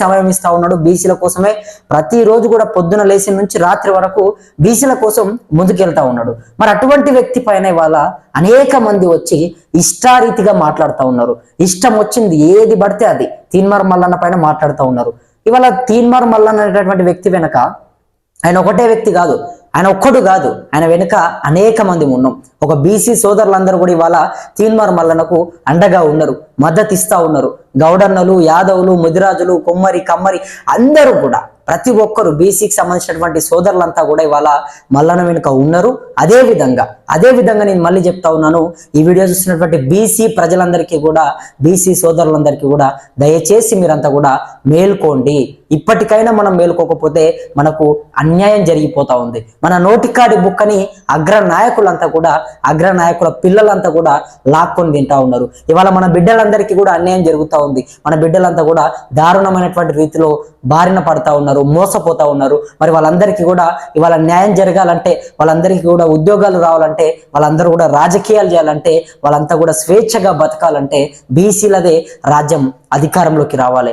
సమయం ఇస్తా ఉన్నాడు బీసీల కోసమే. ప్రతిరోజు కూడా పొద్దున లేచి నుంచి రాత్రి వరకు బీసీల కోసం ముందుకెళ్తా ఉన్నాడు. మరి అటువంటి వ్యక్తి పైన ఇవాళ అనేక మంది వచ్చి ఇష్టారీతిగా మాట్లాడుతూ ఉన్నారు. ఇష్టం వచ్చింది ఏది పడితే అది తీన్మార్ మల్లన్న పైన మాట్లాడుతూ ఉన్నారు. ఇవాళ తీన్మార్ మల్లన్న అనేటటువంటి వ్యక్తి వెనక ఆయన ఒకటే వ్యక్తి కాదు. ఆయన ఒక్కడు కాదు. ఆయన వెనుక అనేక మంది ఉన్నాం. ఒక బీసీ సోదరులందరూ కూడా ఇవాళ తీన్మార్ మల్లనకు అండగా ఉన్నారు. మద్దతు ఇస్తా ఉన్నారు. గౌడన్నలు యాదవులు ముదిరాజులు కొమ్మరి కమ్మరి అందరూ కూడా ప్రతి ఒక్కరు బీసీకి సంబంధించినటువంటి సోదరులంతా కూడా ఇవాళ మల్లన వెనుక ఉన్నారు. అదే విధంగా అదే విధంగా నేను మళ్ళీ చెప్తా ఉన్నాను ఈ వీడియో చూసినటువంటి బీసీ ప్రజలందరికీ కూడా బీసీ సోదరులందరికీ కూడా దయచేసి మీరంతా కూడా మేల్కోండి. ఇప్పటికైనా మనం మేల్కోకపోతే మనకు అన్యాయం జరిగిపోతా ఉంది. మన నోటికాడి బుక్కని అగ్ర నాయకులంతా కూడా అగ్ర నాయకుల పిల్లలంతా కూడా లాక్కొని తింటా ఉన్నారు. ఇవాళ మన బిడ్డలందరికీ కూడా అన్యాయం జరుగుతూ ఉంది. మన బిడ్డలంతా కూడా దారుణమైనటువంటి రీతిలో బారిన పడతా ఉన్నారు మోసపోతా ఉన్నారు. మరి వాళ్ళందరికీ కూడా ఇవాళ న్యాయం జరగాలంటే వాళ్ళందరికీ కూడా కూడా ఉద్యోగాలు రావాలంటే వాళ్ళందరూ కూడా రాజకీయాలు చేయాలంటే వాళ్ళంతా కూడా స్వేచ్ఛగా బతకాలంటే బీసీలదే రాజ్యం అధికారంలోకి రావాలి.